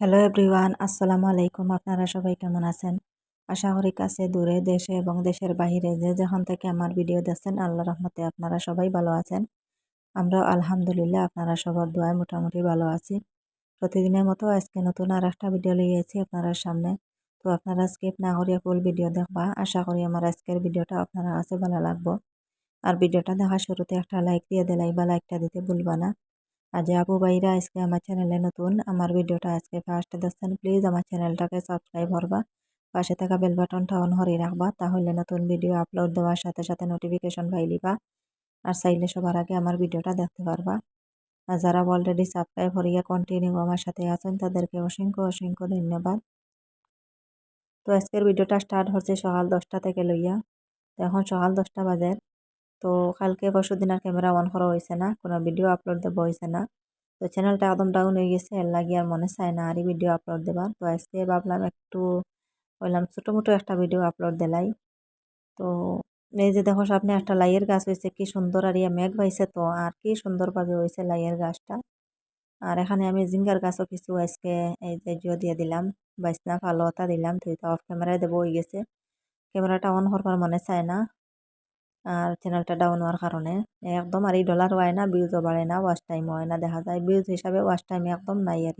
Hello everyone আসসালামু আলাইকুম আপনারা সবাই কেমন আছেন? আশা করি কাছে দূরে দেশে এবং দেশের বাহিরে যে যেখান থেকে আমার ভিডিও দেখছেন, আল্লাহ রহমতে আপনারা সবাই ভালো আছেন। আমরা আলহামদুলিল্লাহ আপনারা সবার দোয়ায় মোটামুটি ভালো আছি। প্রতিদিনের মতো আজকে নতুন আর একটা ভিডিও লিয়েছি আপনারা সামনে। তো আপনারা স্কিপ না করিয়া ফুল ভিডিও দেখবা। আশা করি আমার আজকের ভিডিওটা আপনারা কাছে ভালো লাগবো। আর ভিডিওটা দেখা শুরুতে একটা লাইক দিয়ে দিলাই বা লাইকটা দিতে ভুলবা না। আর যে আপু ভাইরা আজকে আমার চ্যানেলে নতুন, আমার ভিডিওটা আজকে ফার্স্ট দেখছেন প্লিজ আমার চ্যানেলটাকে সাবস্ক্রাইব করবা, পাশে থাকা বেল বাটনটা অন করে রাখবা, তাহলে নতুন ভিডিও আপলোড দেওয়ার সাথে সাথে নোটিফিকেশন পাইলিবা আর চাইলে সবার আগে আমার ভিডিওটা দেখতে পারবা। আর যারা অলরেডি সাবস্ক্রাইব করিয়া কন্টিনিউ আমার সাথে আছেন, তাদেরকে অসংখ্য অসংখ্য ধন্যবাদ। তো আজকের ভিডিওটা স্টার্ট হচ্ছে সকাল দশটা থেকে লইয়া। তো এখন সকাল দশটা বাজে। তো কালকে পরশু দিন আর ক্যামেরা অন করা হয়েছে না, কোনো ভিডিও আপলোড দেবো হয়েছে না। তো চ্যানেলটা একদম ডাউন হয়ে গেছে, এর লাগি আর মনে চায় না আরই ভিডিও আপলোড দেবার। তো আজকে ভাবলাম একটু বললাম ছোটো মোটো একটা ভিডিও আপলোড দিলাই। তো এই যে দেখো সামনে একটা লাইয়ের গাছ হয়েছে কি সুন্দর আর ইয়ে মেঘ পাইছে তো, আর কি সুন্দরভাবে হয়েছে লাইয়ের গাছটা। আর এখানে আমি জিঙ্গার গাছও কিছু আজকে এই যে জিও দিয়ে দিলাম, বাইসনা ফালোটা দিলাম, তো অফ ক্যামেরায় দেবো হয়ে গেছে। ক্যামেরাটা অন করবার মনে চায় না। আর চ্যানেলটা ডাউন হওয়ার কারণে একদম আর এই ডলার হয় না ভিউজও বাড়ে না ওয়াশ টাইম হয় না, দেখা যায় ভিউজ হিসাবে ওয়াশ টাইম একদম নাই আর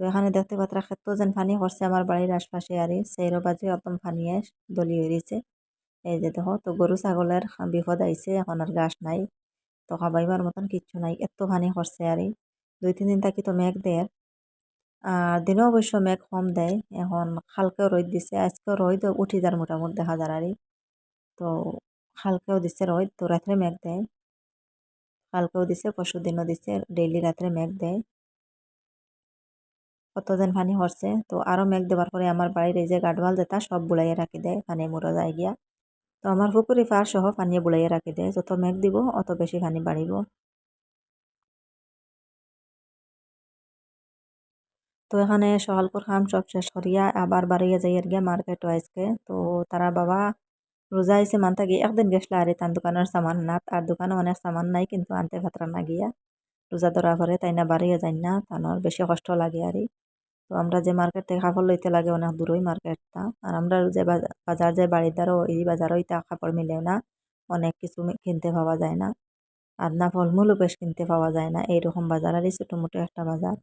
তো এখানে দেখতে পাত্রা ক্ষেত্র যেন ফানি করছে আমার বাড়ির আশপাশে আর সেইরো বাজে একদম ফানিয়ে দলি হয়েছে এই যে দেখো, তো গরু, ছাগলের বিপদ আইছে, এখন আর গাছ নাই, তো খাবাইবার মতন কিচ্ছু নাই, এত ফানি করছে আর দুই, তিন দিন থাকি তো মেঘ দেয়। আর দিনও অবশ্য মেঘ কম দেয়, এখন খালকেও রোদ দিছে, আজকেও রোদ উঠি যার মোটামুটি দেখা যার আর তো কালকেও দিছে রোদ তো রাত্রে মেঘ দেয়। কালকেও দিছে, পরশু দিনও দিছে, ডেইলি রাত্রে মেঘ দেয়। কতদিন পানি হরছে, তো আরও মেঘ দেওয়ার পরে আমার বাড়ির এই যে গাডওয়াল যেটা সব বুলাইয়ে রাখি দেয় পানি মুড়ো যায় গিয়া। তো আমার পুকুরি পার সহ পানি বুলাইয়ে রাখি দেয়, যত মেঘ দিব অত বেশি পানি বাড়িব। তো এখানে সকালপুর খাম সব শেষ করিয়া আবার বাড়িয়ে যাই আর গিয়া মার্কেট ওয়াইজকে তো তারা বাবা রোজা আইসে মানতা গিয়ে একদিন গেছলা আরে তার দোকানের সামান না, তার দোকানে অনেক সামান নাই কিন্তু আনতে ফাতরা না গিয়া রোজা ধরা করে তাই না বাড়িয়ে যাই না তানোর বেশি কষ্ট লাগে আর তো আমরা যে মার্কেট থেকে কাপড় লইতে লাগে অনেক দূরই মার্কেটটা আর আমরা যে বাজার যে বাড়ির দ্বারও এই বাজারও তা কাপড় মিলেও না, অনেক কিছু কিনতে পাওয়া যায় না। আর না ফলমূলও বেশ কিনতে পাওয়া যায় না, এইরকম বাজার আরই ছোটো মোটো একটা বাজার।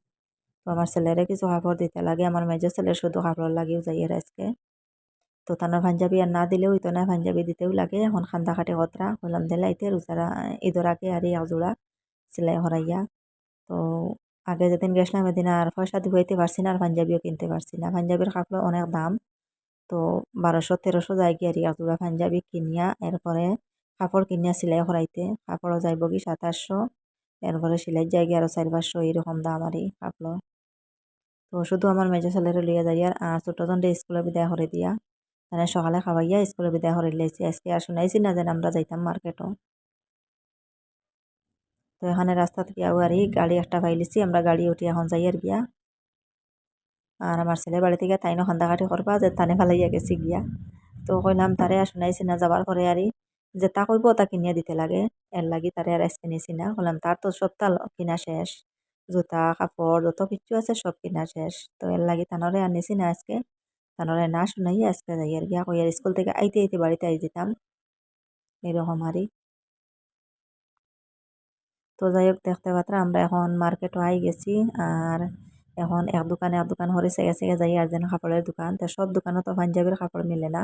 তো আমার ছেলেরে কিছু কাপড় দিতে লাগে, আমার মেজো ছেলের শুধু কাপড় লাগিয়েও যাই এর আজকে। তো তানোর পাঞ্জাবি আর না দিলেও হইতো না পাঞ্জাবি দিতেও লাগে। এখন খান্দা খাটে কতরা হলাম দিলাইতে রোজারা ঈদর আগে আর একজোড়া সেলাই হরাইয়া। তো আগে যেদিন গেছিলাম এদিন আর পয়সা হইতে পারছি না আর পাঞ্জাবিও কিনতে পারছি না। পাঞ্জাবির কাপড় অনেক দাম। তো বারোশো, তেরোশো যায় কি আর একজোড়া পাঞ্জাবি কিনিয়া, এরপরে কাপড় কিনিয়া সেলাই করাইতে কাপড়ও যাইব কি সাতাশশো, এরপরে সেলাই যাই গিয়ে আরও চার পাঁচশো এইরকম দাম আরই কাপড়। তো শুধু আমার মেজো ছেলেরও লিয়ে যাই আর ছোটজন স্কুলে বিদায় করে দিয়া। মানে সকালে খাওয়াইয়া স্কুলে বিদায় করে লাইছি। আজকে আর শুনাইছি না যেন আমরা যাইতাম মার্কেটও। তো এখানে রাস্তা থেকে আউয়ারি গাড়ি একটা পাইলিছি আমরা গাড়ি উঠি এখন যাই আর গিয়া। আর আমার ছেলে বাড়ি থেকে তাইনও খান্দাকাটি করবা যে তানে ফালাইয়া গেছি গিয়া। তো কইলাম তারে আর শুনাইছি না, যাবার পরে আরই যে তা কইব তা কিনিয়া দিতে লাগে। এর লাগি তারে আর আজকে নিছি না। বললাম তার তো সবটা কিনা শেষ। জুতা, কাপড় যত কিছু আছে সব কিনা শেষ। তো এর লাগি তানরে আর নিছি না আজকে। তানরে না শুনাই আজকে যাই আর গিয়া কই আর স্কুল থেকে আইতে আইতে বাড়িতে আই যেতাম এরকম আরই তো যাই হোক দেখতে পাত্রা আমরা এখন মার্কেটও আই গেছি আর এখন এক দোকানে এক দোকান হরে সেগে সেগে যাই আর যেন কাপড়ের দোকান তো সব দোকানও তো পাঞ্জাবির কাপড় মিলে না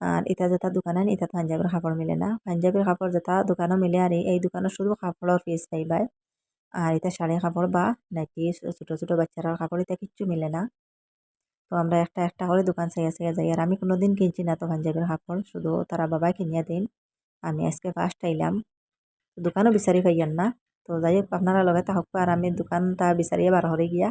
আর ইটা যেটা দোকানে ইটা পাঞ্জাবির কাপড় মিলে না পাঞ্জাবির কাপড় যেটা দোকানও মিলে আর এই দোকানে শুধু কাপড়ের পিস পাইবাই আর এটা শাড়ি কাপড় বা নাইটি ছোটো ছোটো বাচ্চারা কাপড় এটা কিচ্ছু মিলে না তো আমরা একটা একটা করে দোকান চাইয়া চাইয়া যাই। আর আমি কোনোদিন কিনছি না তো পাঞ্জাবির কাপড় শুধু তারা বাবাই কিনিয়া দিন। আমি আজকে ফার্স্ট আইলাম। দোকানও বিচারি পাইয়ান না। তো যাই হোক, আপনারা লগে থাকব আর আমি দোকানটা বিচারিয়ে বার হরে গিয়া।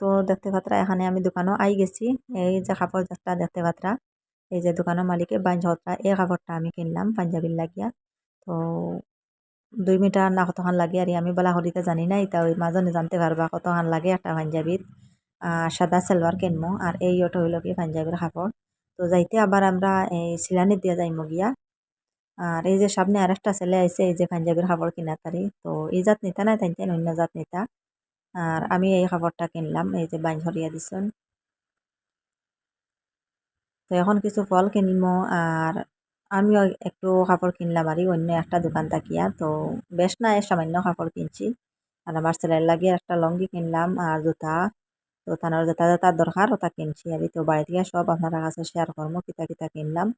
তো দেখতে পাত্রা এখানে আমি দোকানও আই গেছি। এই যে কাপড় যাত্রা দেখতে পাত্রা এই যে দোকানের মালিকে হত্রা এই কাপড়টা আমি কিনলাম পাঞ্জাবির লাগিয়া। তো দুই মিটার না কতখান লাগে আর আমি বলা হরিতে জানি না এটা ওই মাজনে জানতে পারবা কতখান লাগে একটা পাঞ্জাবির সাদা সালোয়ার কিনবো আর এই ওটা হইল কি পাঞ্জাবির কাপড় তো যাইতে আবার আমরা এই সিলানি দিয়ে যাইমু গিয়া। আর এই যে সামনে আর একটা ছেলে আইছে, এই যে পাঞ্জাবির কাপড় কিনা তারি তো এই জাত নিতা নাই তাই অন্য জাত নিতা। আর আমি এই কাপড়টা কিনলাম, এই যে বাইন হরিয়া দিছন তো এখন কিছু ফল কিনবো আর আমিও একটু কাপড় কিনলাম আর অন্য একটা দোকান থাকিয়া তো বেশ না সামান্য কাপড় কিনছি। আর আমার ছেলের লাগে একটা লঙ্গি কিনলাম আর জুতা। তো তানার জুতা জুতার দরকার, ওটা কিনছি আর তো বাড়ি থেকে সব আপনারা কাছে শেয়ার করব, কিতা কিতা কিনলাম।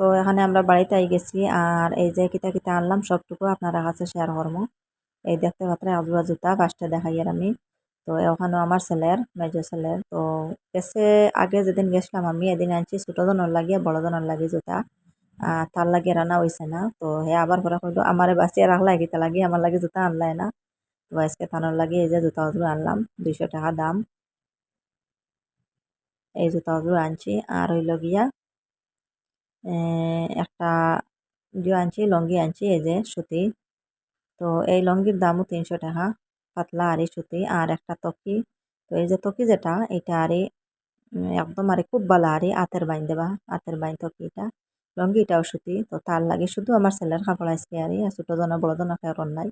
তো এখানে আমরা বাড়িতে আই গেছি, আর এই যে কিতা কিতা আনলাম, সবটুকু আপনারা কাছে শেয়ার করব এই দেখতে পাত্রে আজুয়া জুতা ফার্স্টে দেখাইয়ার আমি। তো ওখানেও আমার ছেলের, মেজো ছেলের। তো গেছে, আগে যেদিন গেছিলাম আমি, এদিন আনছি ছোটো জনের লাগিয়ে বড় জনের লাগে জুতা তার লাগে রান্না হয়েছে না। তো হে আবার পরে কইলো আমারে বাঁচিয়ে রাখলাই কিতা লাগে আমার লাগে জুতা আনলাই না। তো আজকে থানোর লাগে এই যে জুতা অজুর আনলাম, দুইশো টাকা দাম। এই জুতা অজুর আনছি, আর হইল গিয়া একটা ইয়ে আনছি, লঙ্গি আনছি, এই যে সুতি। তো এই লঙ্গির দামও তিনশো টাকা, পাতলা আরি সুতি, আর একটা তকি তো এই যে তকি যেটা এটা আরে একদম আরে খুব ভালো আরে আতের বাইন দেবা, আতের বাইন তকিটা লঙ্গিটাও সুতি, তো তার লাগে শুধু আমার ছেলের কাপড় আজকে আরি ছোটো জনা বড় জনা কারণ নাই।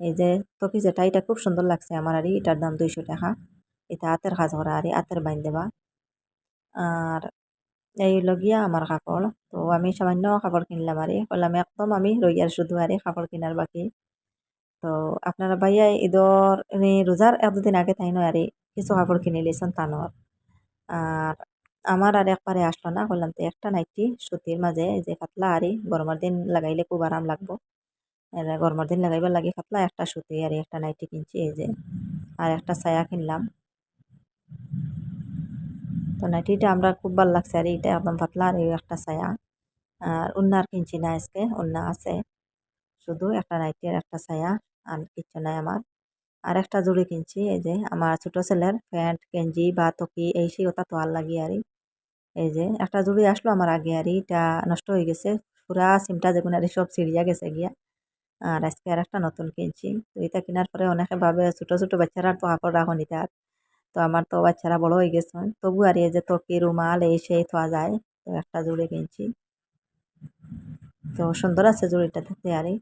এই যে তকি যেটা এটা খুব সুন্দর লাগছে আমার আরি এটার দাম দুইশো টাকা। এটা আতের কাজ করা আরে আতের বাইন দেবা। আর এই হইল গিয়া আমার কাপড় তো আমি সামান্য কাপড় কিনলাম আরে বললাম একদম আমি রইয়ার শুধু আরে কাপড় কিনার বাকি। তো আপনারা ভাইয়া ঈদর রোজার এতদিন আগে তাই নয় আরে কিছু কাপড় কিনে লিয়েছেন তানোর আর আমার আর একবারে আসলো না বললাম তো একটা নাইটি সুতির মাঝে যে পাতলা আরি গরমের দিন লাগাইলে খুব আরাম লাগবো। গরমের দিন লাগাইবার লাগে পাতলা একটা সুতি আর একটা নাইটি কিনছি, এই যে। আর একটা ছায়া কিনলাম। তো নাইটিটা আমরা খুব ভালো লাগছে। আর এইটা একদম পাতলা আর একটা ছায়া। আর উন্নার কিনছি না আজকে উন্না আছে। শুধু একটা নাইটি আর একটা ছায়া আর কিচ্ছু নাই আমার। আর একটা জুড়ি কিনছি, এই যে আমার ছোট ছেলের প্যান্ট, গেঞ্জি বা তকি এই সেই ওটা তো আর লাগি আর এই যে একটা জুড়ি আসলো আমার আগে আর এটা নষ্ট হয়ে গেছে। পুরা সিমটা যেগুন আর সব ছিড়িয়া গেছে গিয়া। আর আজকে আর একটা নতুন কিনছি। তো এটা কেনার পরে অনেকে ভাবে ছোট ছোট বাচ্চারা তো কাপড় রাখো নিতে তো আমার তো বাচ্চারা বড় হয়ে গেছে। তবু আর এই যে তকি রুমাল এই সেই থোয়া যায়। তো একটা জুড়ে কিনছি। তো সুন্দর আছে জুড়িটা দেখতে আরই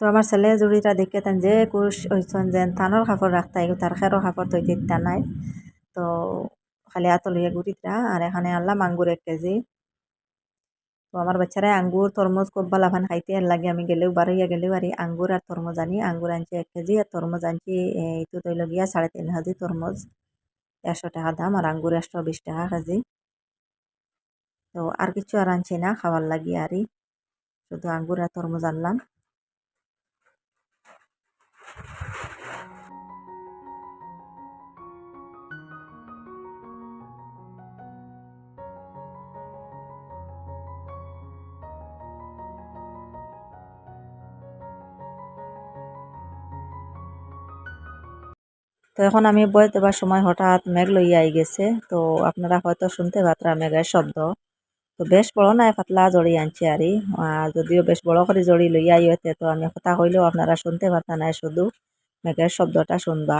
তো আমার ছেলে জুড়িটা দেখে যে কুশ হইছন যেন থানোর কাপড় রাখতে তার খেরো কাপড় তৈতে দিতা নাই। তো খালি আতলিয়ে গুড়িটা আর এখানে আনলাম আঙ্গুর এক কেজি। তো আমার বাচ্চারা আঙ্গুর, তরমুজ খুব ভালো ভান খাইতে আর লাগে, আমি গেলেও বারইয়া গেলেও আর আঙ্গুর আর তরমুজ আনি, আঙ্গুর আনছি এক কেজি, আর তরমুজ আনছি এইটো তৈল গিয়া সাড়ে তিন হাজি তরমুজ। একশো টাকা দাম, আর আঙ্গুর একশো বিশ টাকা কেজি। তো আর কিছু আর আনছি না, খাওয়ার লাগিয়ে আরই। শুধু আঙ্গুর আর তরমুজ আনলাম। তো এখন আমি বই দেবার সময় হঠাৎ মেঘ লইয়া আই গেছে। তো আপনারা হয়তো শুনতে পাত্রা মেঘের শব্দ। তো বেশ বড় নাই, পাতলা জড়ি আনছি আরি আর যদিও বেশ বড় করে জড়ি লইয়া আইতে তো আমি কথা কইলেও আপনারা শুনতে পারতা নাই শুধু। মেঘের শব্দটা শুনবা।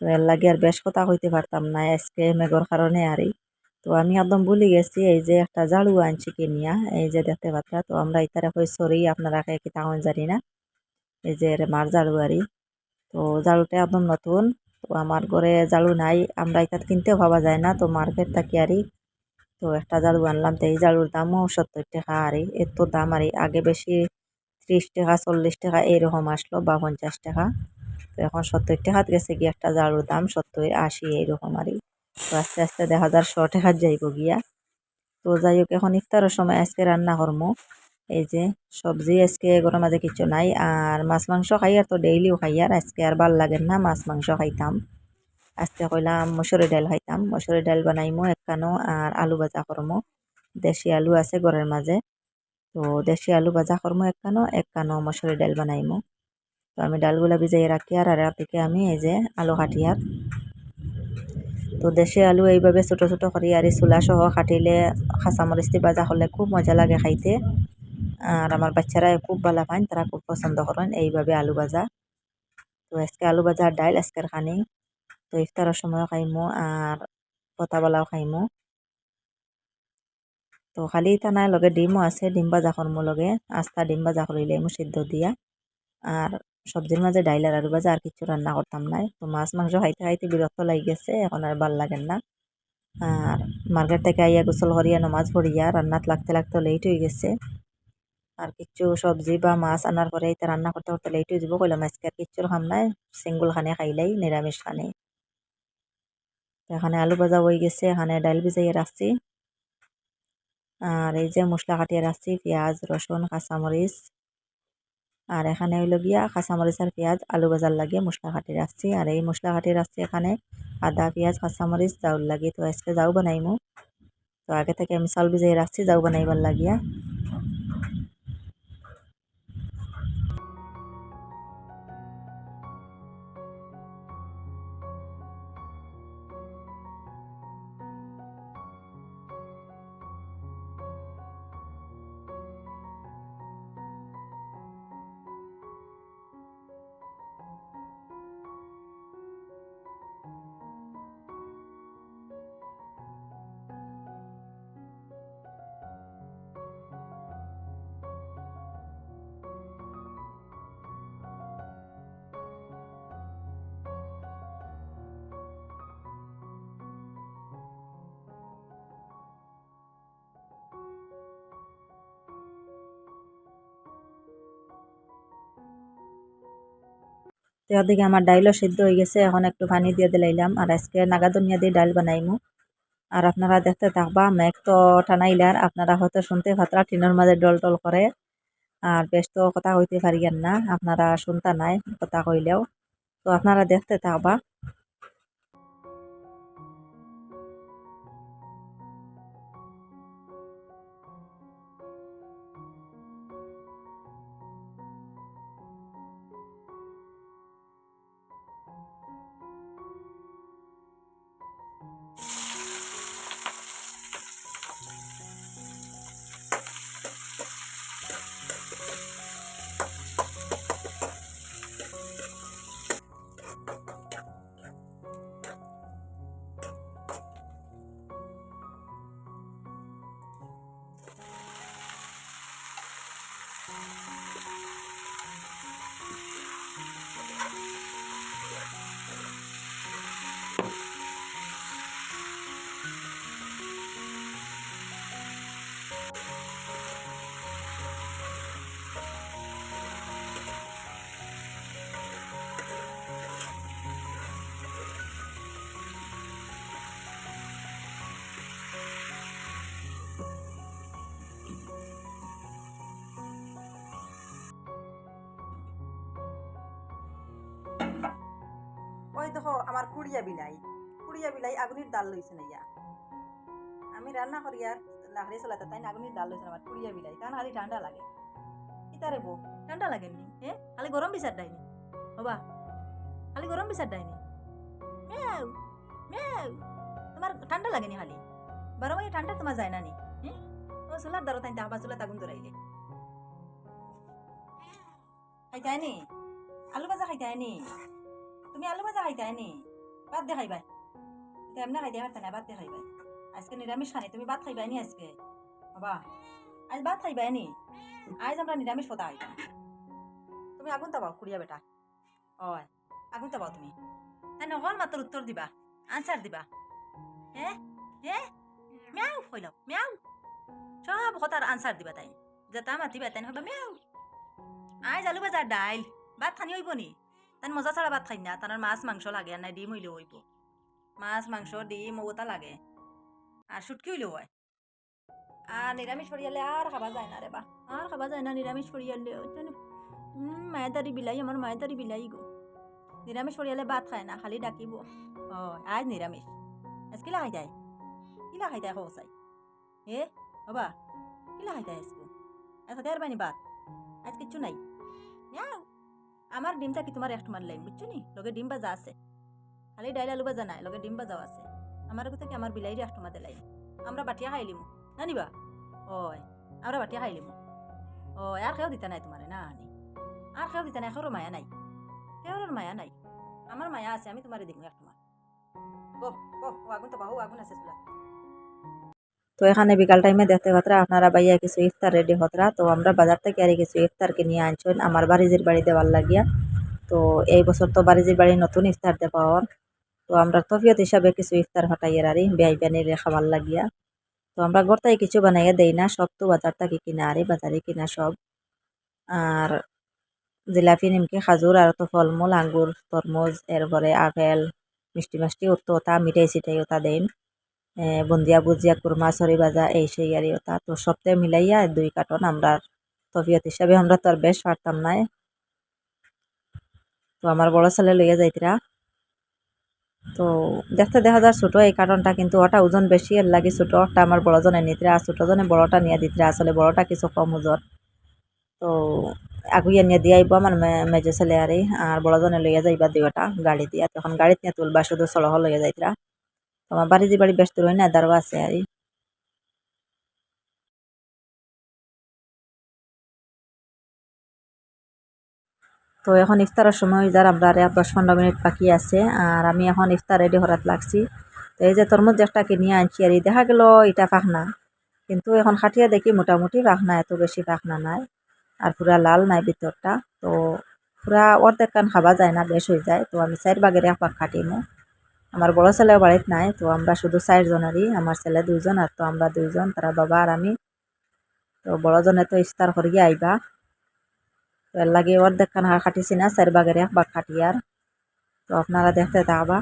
তো এর লাগে আর বেশ কথা কইতে পারতাম না আজকে মেঘর কারণে আরি তো আমি একদম ভুলে গেছি, এই যে একটা জাড়ু আনছি কিনিয়া, এই যে দেখতে পাত্রা তো আমরা ইতারে কই সরি আপনারা কে কি জানি না। এই যে মার জাড়ু আরি তো জাড়ুটা একদম নতুন, তো আমার ঘরে জাড়ু নাই, আমরা এটা কিনতেও পাওয়া যায় না, তো মার্কেট থাকি আরই তো একটা জাড়ু আনলাম, তো এই জাড়ুর দামও সত্তর টাকা। আরই এত দাম আরই আগে বেশি ত্রিশ টাকা, চল্লিশ টাকা এইরকম আসলো বা পঞ্চাশ টাকা। তো এখন সত্তর টাকাত গেছে গিয়ে একটা জাড়ুর দাম, সত্তর, আশি এইরকম আরই তো আস্তে আস্তে দেখা যার শ টাকাত যাইব গিয়া। তো যাই হোক, এখন ইফতারের সময় আজকে রান্না করব। এই যে সবজি আজকে গরম মাঝে কিছু নাই, আর মাছ মাংস খাই আর তো ডেইলিও খাই, আর আজকে আর ভালো লাগে না মাছ মাংস খাইতাম। আজকে কইলাম মসুরি ডাল খাইতাম। মসুরি ডাল বানাইমো একখানো আর আলু ভাজা করমো। দেশি আলু আছে ঘরের মাঝে। তো দেশি আলু ভাজা করমো একখানো একখানো মসুরি ডাল বানাইমো। তো আমি ডালগুলা ভিজাই রাখি আর আর থেকে আমি এই যে আলু কাটি আর। তো দেশি আলু এইভাবে ছোটো ছোটো করি আর চুলা সহ কাটিলে খাঁচামরিচ দি ভাজা হলে খুব মজা লাগে খাইতে। আর আমার বাচ্চারা খুব ভালো পান তারা খুব পছন্দ করেন এইভাবে আলু ভাজা। তো আজকে আলু ভাজা ডাইল আজকের খানি। তো ইফতারের সময় খাইমো আর পতাবেলাও খাইমো। তো খালি নাই, লগে ডিমও আছে, ডিম ভাজা করমো লগে, আস্তা ডিম ভাজা করিলে মু সিদ্ধ দিয়া। আর সবজির মাঝে ডাইল আর আলু আর কিছু রান্না করতাম নাই। তো মাছ মাংস খাইতে খাইতে বিরক্ত লাগি গেছে এখন আর ভালো লাগেন না। আর মার্কেট থেকে আইয়া গোসল করিয়া নমাজ পড়িয়া রান্নাত লাগতে লাগতে লেট হয়ে গেছে। আর কিছু সবজি বা মাছ আনার পরে এটা রান্না করতে করতে লেট হয়ে যাব কইলাম আজকে আর কিচ্ছুর খাম নাই। সিঙ্গুল খানে খাইলাই নিরামিষ খানে। এখানে আলু ভাজা হয়ে গেছে, এখানে ডাল ভিজাইয়ে রাখছি। আর এই যে মশলা কাটিয়ে রাখছি, পেঁয়াজ, রসুন, কাঁচামরিচ। আর এখানে হইল গিয়া কাঁচামরিচ আর পেঁয়াজ আলু ভাজার লাগে মশলা কাটি রাখছি। আর এই মশলা কাটি রাখছি এখানে আদা, পেঁয়াজ, কাঁচামরিচ জাউল লাগে তো আজকে যাও বানাইমু। তো আগে থেকে আমি চাউল ভিজাই রাখছি যাও বানাইবার লাগিয়া। তো ওদিকে আমার ডাইলও সিদ্ধ হয়ে গেছে, এখন একটু পানি দিয়ে দিলাইলাম। আর আজকে নাগাদনিয়া দিয়ে ডাইল বানাইমু। আর আপনারা দেখতে থাকবা, মেঘ তো টানাইলার আপনারা হয়তো শুনতে ভাতরা টিনের মাঝে ডল টল করে। আর বেশ তো কথা কইতে পারিয়েন না, আপনারা শুনতা নাই, কথা কইলেও। তো আপনারা দেখতে থাকবা। আমার কুড়িয়া বিলাই কুড়িয়া বিলাই আগুনির ডাল লইছে না ইয়া আমি রান্না করি আর লাকড়ি চলাতে তাই না আগুনির ডাল লইছে না আমার কুড়িয়া বিলাই। কারণ খালি ঠান্ডা লাগে। ইতারে বউ, ঠান্ডা লাগেনি হে? খালি গরম বিচার ডাইনি হবা খালি গরম বিচার ডাইনি মেউ মেউ, তোমার ঠান্ডা লাগেনি খালি বারো মাসে ঠান্ডা তোমার যায় না নি হ্যাঁ ও চুলার দ্বারা তাই দাবা চুলা আগুন ধরাইলে। খাইতাই নি? আলু ভাজা খাইতাই নি? তুমি আলু ভাজা খাইতাই নি ভাত দে খাইবাই। এমনি খাইতে পারতে না ভাত দে খাইবাই। আজকে নিরামিষ খানি তুমি ভাত খাইবাই নি আজকে। বাবা, আজ ভাত খাইবাই নি আজ আমরা নিরামিষ পতা খাইতাম তুমি আগুন তাবাও কুড়িয়া বেটা। ওই আগুন তাবাও তুমি। তাই নকল মাত্র উত্তর দিবা আনসার দিবা। হে হে, ম্যাও কইলাও ম্যাও। সব কথার আনসার দিবা তাই। যেটা মাতিবা তাই হবা ম্যাও। আজ আলু ভাজা ডাইল ভাত খানি হইব নি? তাই মজা ছাড়া ভাত খাই না তার মাছ, মাংস লাগে, আর নাই, ডিম হইলে হইব। মাছ, মাংস, ডিম ওটা লাগে। আর শুটকি হইলেও হয়। আর নিরামিষ পরিয়ালে আর খাবা যায় না রে বা। আর খাবা যায় না নিরামিষ পরিয়ালে মায়েদারি বিলাই আমার মায়েদারি বিলাই গো। নিরামিষ পরিয়ালে ভাত খায় না, খালি ডাকিব। ও আজ নিরামিষ আজ কিলা খাই যায় কিলা খাই যায় চাই এ বাবা কিলা খাই যায় আজকে আজ খাতে আর বানি ভাত? আজ কিচ্ছু নাই? ইয়াও আমার ডিমটা কি তোমার একটু মার লাইন বুঝছ নি? লগে ডিম বাজা আছে। খালি ডাইল আলু বাজা নাই লগে ডিম বাজাও আছে। আমার কথা কি আমার বিলাইরি একটু মাদে লাইন আমরা বাটিয়া খাইলিমু না নিবা? ওই আমরা বাটিয়া খাইলিমু ও আর খেয়েও দিতা নাই তোমারে, না আনি আর খেয়েও দিতা নাই এখরও মায়া নাই। কেউর মায়া নাই। আমার মায়া আছে, আমি তোমারে দিব এক তোমার ও ও ও আগুন তো বাহু আগুন আছে চুলা। তো এখানে বিকাল টাইমে দেখতে পাত্রা, আপনারা বাইয়া কিছু ইফতার রেডি হতরা তো আমরা বাজার থেকে আর কিছু ইফতারকে নিয়ে আনছেন আমার বাড়িজির বাড়ি দেওয়ার লাগিয়া। তো এই বছর তো বাড়িজির বাড়ি নতুন ইফতার দেওয়ার তো আমরা তফিয়ত হিসাবে কিছু ইফতার হটাইয়ের আরি বেআই বেনির খাবার লাগিয়া। তো আমরা গড়তাই কিছু বানাইয়া দেই না, সব তো বাজার থেকে কিনা আরে, বাজারে কিনা সব। আর জিলাপি, নিমকি, খাজুর, আর তো ফলমূল, আঙ্গুর, তরমুজ, এরপরে আপেল, মিষ্টি মাষ্টি ওতো মিঠাই সিঠাই ওটা দেন। বুন্দিয়া বুজিয়া, কুরমা, সরি ভাজা এই সেই আর ওটা তো সপ্তাহে মিলাইয়া দুই কার্টন আমরা তবিয়ত হিসাবে আমরা তো আর বেশ পারতাম নাই তো আমার বড় ছেলে লইয়া যাইতরা। তো দেখতে দেখা যায় ছোটো এই কার্টনটা কিন্তু ওটা ওজন বেশি, এর লাগে ছোটো ওটা আমার বড়জনে নিতরা, আর ছোটোজনে বড়টা নিয়ে দিতরা, আসলে বড়টা কিছু কম ওজন। তো আগুইয়া নিয়ে দিয়ে আইব আমার মেজে ছেলে আরে আর বড়জনে লইয়া যাইবা দুইটা গাড়ি দিয়া। তখন গাড়িত নিয়ে তুলবা, শুধু সলহ লইয়া যাইতরা। আমার বাড়ি যে বাড়ি ব্যস্ত রই না দারও আছে আর তো এখন ইফতারের সময় যার আমরা আর দশ পনেরো মিনিট বাকি আছে, আর আমি এখন ইফতার রেডি হরাত লাগছি। তো এই যে তরমুজ একটা কিনিয়ে আনছি আর দেখা গেল এটা পাখনা। কিন্তু এখন খাটিয়া দেখি মোটামুটি পাখনা, এত বেশি পাখনা নাই, আর পুরা লাল নাই ভিতরটা। তো পুরা অর্ধেক কান খাবা যায় না, বেশ হয়ে যায়। তো আমি চার বাগের এক পাক খাটিমো। আমার বড় ছেলে বাড়িতে নাই, তো আমরা শুধু চারজনেরই, আমার ছেলে দুইজন আর তো আমরা দুইজন, তারা বাবা আর আমি। তো বড়জনে তো ইস্তার করিয়ে আইবা। তো এর লাগে ওর দেখান হার খাটিছি না, চার বাগের এক খাটি আর। তো আপনারা দেখতে থাকবা।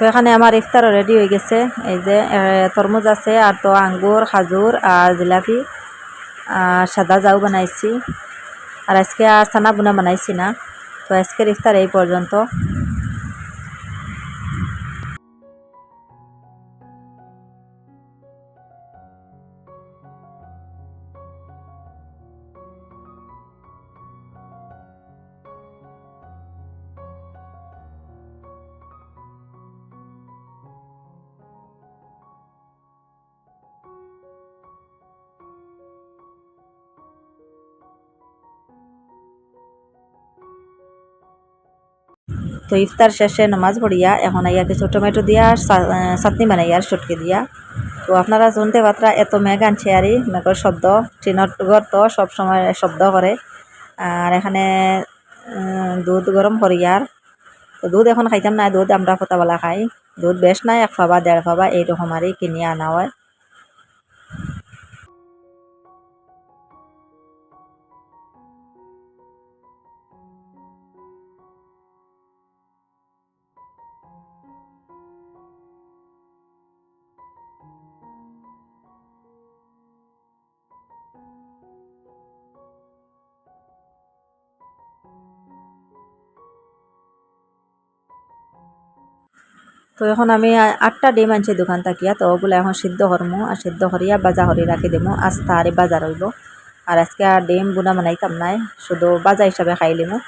তো এখানে আমার ইফতারও রেডি হয়ে গেছে। এই যে তরমুজ আছে, আর তো আঙ্গুর, খাজুর, আর জিলাপি, আর সাদা জাউ বানাইছি। আর আজকে আর ছানা বুনা বানাইছি না। তো আজকের ইফতার এই পর্যন্ত। তো ইফতার শেষে নামাজ পড়িয়া এখন আইয়া কিছু টমেটো দিয়া আর চাটনি বানাই আর সটকে দিয়া। তো আপনারা শুনতে পাত্রা, এত মেঘ আনছে আরই মেঘর শব্দ ট্রেনের ঘর তো সবসময় শব্দ করে। আর এখানে দুধ গরম করিয়ার তো দুধ এখন খাইতাম না, দুধ আমরা ফোতাবেলা খাই। দুধ বেশ নাই, এক ফাবা, দেড় ফাবা, এইরকম আরই কিনিয়ে আনা হয়। তো এখন আমি আটটা ডিম আনছি দোকান থাকিয়া তো ওগুলো এখন সিদ্ধ করমু আর সিদ্ধ করিয়া বাজা করি, রাখি দেবো আস্তা আরে বাজার হইব আর আজকে আর ডিম বুনা বানাইতাম নাই, শুধু বাজা হিসাবে খাই লিমু।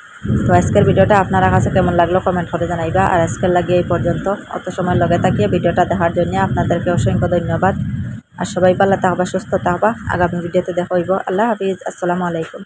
তো আজকের ভিডিওটা আপনারা কাছে কেমন লাগল কমেন্ট করে জানাইবা। আর আজকের লাগিয়ে এই পর্যন্ত। অত সময় লগে থাকিয়ে ভিডিওটা দেখার জন্য আপনাদেরকে অসংখ্য ধন্যবাদ। আর সবাই পাল্লা থাকবা, সুস্থ থাকবা। আগামী ভিডিওতে দেখা হইব। আল্লাহ হাফিজ। আসসালামু আলাইকুম।